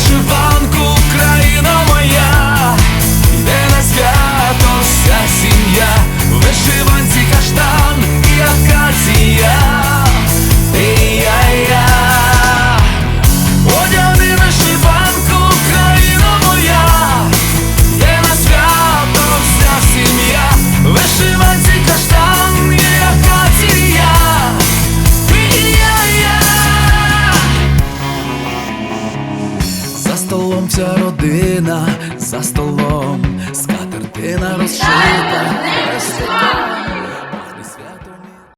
should Разом ця родина за столом, скатертина розшита.